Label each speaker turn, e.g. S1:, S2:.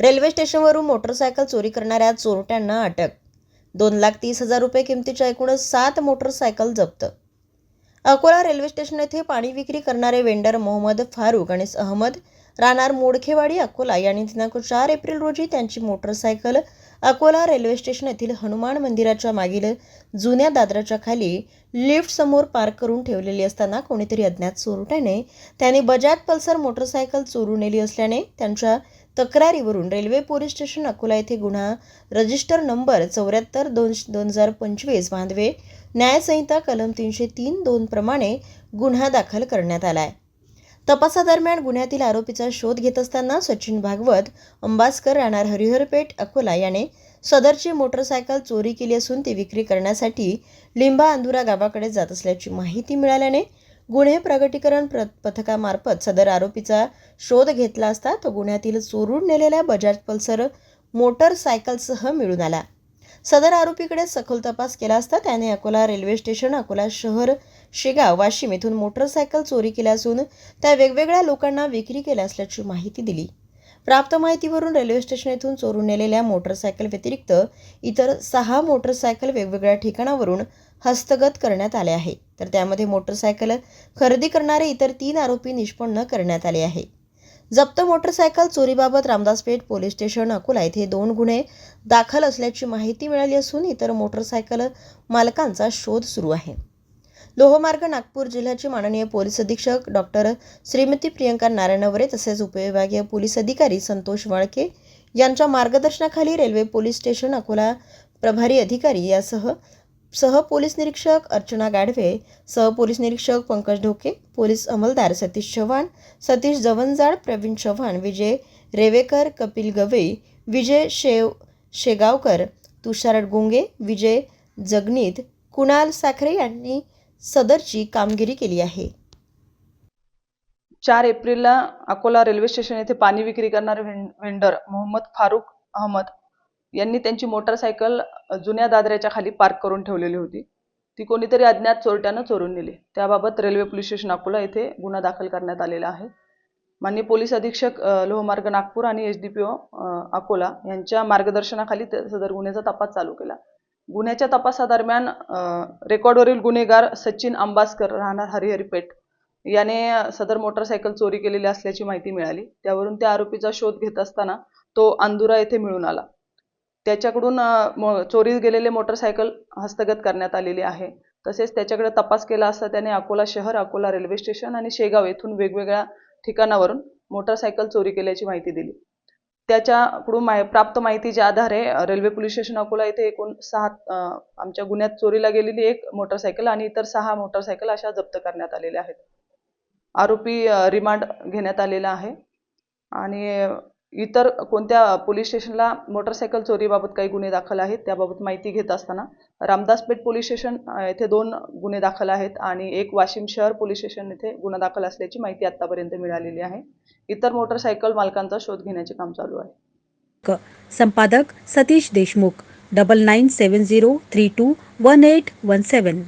S1: Railway स्टेशनवरून motorcycle चोरी करणाऱ्या चोरट्यांना अटक. दोन लाख तीस हजार रुपये किमतीच्या एकूणच सात मोटरसायकल जप्त. अकोला रेल्वे स्टेशन येथे पाणी विक्री करणारे वेंडर मोहम्मद फारूक आणि अहमद राहणार मोडखेवाडी अकोला यांनी दिनांक चार एप्रिल रोजी त्यांची मोटरसायकल अकोला रेल्वे स्टेशन येथील हनुमान मंदिराच्या मागील जुन्या दादराच्या खाली लिफ्ट समोर पार्क करून ठेवलेली असताना कोणीतरी अज्ञात चोरट्याने त्यांनी बजाज पल्सर मोटरसायकल चोरून नेली असल्याने त्यांच्या तक्रारीवरून रेल्वे पोलीस स्टेशन अकोला येथे गुन्हा. रजिस्टर नंबर चौऱ्याहत्तर दोन दोन हजार पंचवीस बांधवे न्यायसंहिता कलम तीनशे तीन दोन प्रमाणे गुन्हा दाखल करण्यात आला आहे तपासादरम्यान गुन्ह्यातील आरोपीचा शोध घेत असताना सचिन भागवत अंबासकर राहणार हरिहरपेठ अकोला याने सदरची मोटरसायकल चोरी केली असून ती विक्री करण्यासाठी लिंबा अंदुरा गावाकडे जात असल्याची माहिती मिळाल्याने गुन्हे प्रगटीकरण प्र पथकामार्फत सदर आरोपीचा शोध घेतला असता तो गुन्ह्यातील चोरून नेलेल्या बजाज पल्सर मोटरसायकलसह मिळून आला. सदर आरोपीकडे सखोल तपास केला असता त्याने अकोला रेल्वे स्टेशन अकोला शहर शेगाव वाशिम येथून मोटरसायकल चोरी केल्या असून त्या वेगवेगळ्या लोकांना विक्री केल्या असल्याची माहिती दिली. प्राप्त माहितीवरून रेल्वे स्टेशन येथून चोरून नेलेल्या मोटरसायकल व्यतिरिक्त इतर सहा मोटरसायकल वेगवेगळ्या ठिकाणावरून हस्तगत करण्यात आले आहे. तर त्यामध्ये मोटरसायकल खरेदी करणारे इतर तीन आरोपी निष्पन्न करण्यात आले आहे. जप्त मोटरसायकल चोरीबाबत रामदासपेठ पोलीस स्टेशन अकोला येथे दोन गुन्हे दाखल असल्याची माहिती मिळाली असून इतर मोटरसायकल मालकांचा शोध सुरू आहे. लोहमार्ग नागपूर जिल्ह्याचे माननीय पोलीस अधीक्षक डॉक्टर श्रीमती प्रियंका नारायणवरे तसेच उपविभागीय पोलीस अधिकारी संतोष वाळके यांच्या मार्गदर्शनाखाली रेल्वे पोलीस स्टेशन अकोला प्रभारी अधिकारी यासह सह पोलीस निरीक्षक अर्चना गाढवे सह पोलीस निरीक्षक पंकज ढोके पोलीस अंमलदार सतीश चव्हाण सतीश जवंजाळ प्रवीण चव्हाण विजय रेवेकर कपिल गवई विजय शेव शेगावकर तुषार गुंगे विजय जगनीत कुणाल साखरे यांनी सदरची कामगिरी केली आहे.
S2: चार एप्रिलला अकोला रेल्वे स्टेशन येथे पाणी विक्री करणारे व्हेंडर मोहम्मद फारूक अहमद यांनी त्यांची मोटरसायकल जुन्या दादऱ्याच्या खाली पार्क करून ठेवलेली होती. ती कोणीतरी अज्ञात चोरट्यानं चोरून नेली. त्याबाबत रेल्वे पोलीस स्टेशन अकोला येथे गुन्हा दाखल करण्यात आलेला आहे. माननीय पोलीस अधीक्षक लोहमार्ग नागपूर आणि H D P O Akola यांच्या मार्गदर्शनाखाली सदर गुन्ह्याचा तपास चालू केला. गुन्ह्याच्या तपासादरम्यान रेकॉर्डवरील गुन्हेगार सचिन आंबासकर राहणार हरिहरीपेठ. याने सदर मोटरसायकल चोरी केलेली असल्याची माहिती मिळाली. त्यावरून त्या आरोपीचा शोध घेत असताना तो अंदुरा येथे मिळून आला. त्याच्याकडून मो- चोरी गेलेले मोटरसायकल हस्तगत करण्यात आलेली आहे. तसेच त्याच्याकडे तपास केला असता त्याने अकोला शहर अकोला रेल्वे स्टेशन आणि शेगाव येथून वेगवेगळ्या ठिकाणावरून मोटरसायकल चोरी केल्याची माहिती दिली. त्याच्याकडून माहि प्राप्त माहितीच्या आधारे रेल्वे पोलीस स्टेशन अकोला येथे एकूण सहा आमच्या गुन्ह्यात चोरीला गेलेली एक मोटरसायकल आणि इतर सहा मोटरसायकल अशा जप्त करण्यात आलेल्या आहेत. आरोपी रिमांड घेण्यात आलेला आहे. आणि इतर कोणत्या पोलीस स्टेशनला मोटरसायकल चोरीबाबत काही गुन्हे दाखल आहेत त्याबाबत माहिती घेत असताना रामदासपेठ पोलीस स्टेशन येथे दोन गुन्हे दाखल आहेत आणि एक वाशिम शहर पोलीस स्टेशन येथे गुन्हा दाखल असल्याची माहिती आतापर्यंत मिळालेली आहे. इतर मोटरसायकल मालकांचा शोध घेण्याचे काम चालू आहे.
S3: क संपादक Satish Deshmukh double nine seven zero three two one eight one seven.